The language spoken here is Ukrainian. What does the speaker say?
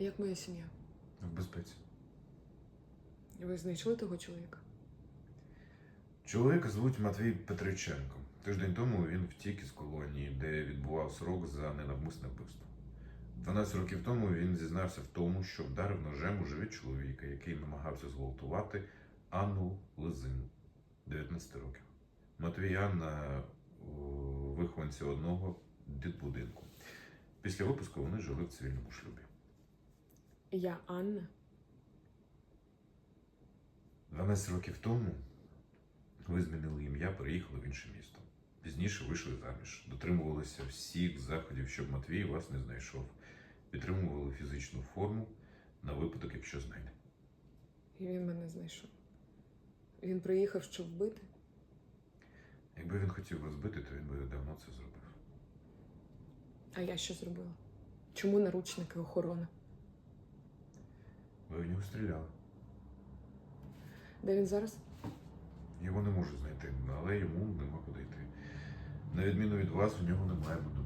Як моя сім'я? В безпеці. Ви знайшли того чоловіка? Чоловіка звуть Матвій Петриченко. Тиждень тому він втік із колонії, де відбував срок за ненавмисне вбивство. 12 років тому він зізнався в тому, що вдарив ножем у живіт чоловіка, який намагався зґвалтувати Анну Лизину, 19 років. Матвій Анна вихованці одного дитбудинку. Після випуску вони жили в цивільному шлюбі. Я Анна. 12 років тому ви змінили ім'я, переїхали в інше місто. Пізніше вийшли заміж, дотримувалися всіх заходів, щоб Матвій вас не знайшов. Підтримували фізичну форму на випадок, якщо знайде. І він мене знайшов. Він приїхав, щоб вбити. Якби він хотів вас збити, то він би давно це зробив. А я що зробила? Чому наручники охорона? В нього стріляли. Де він зараз? Його не можуть знайти, але йому нема куди йти. На відміну від вас, у нього немає буду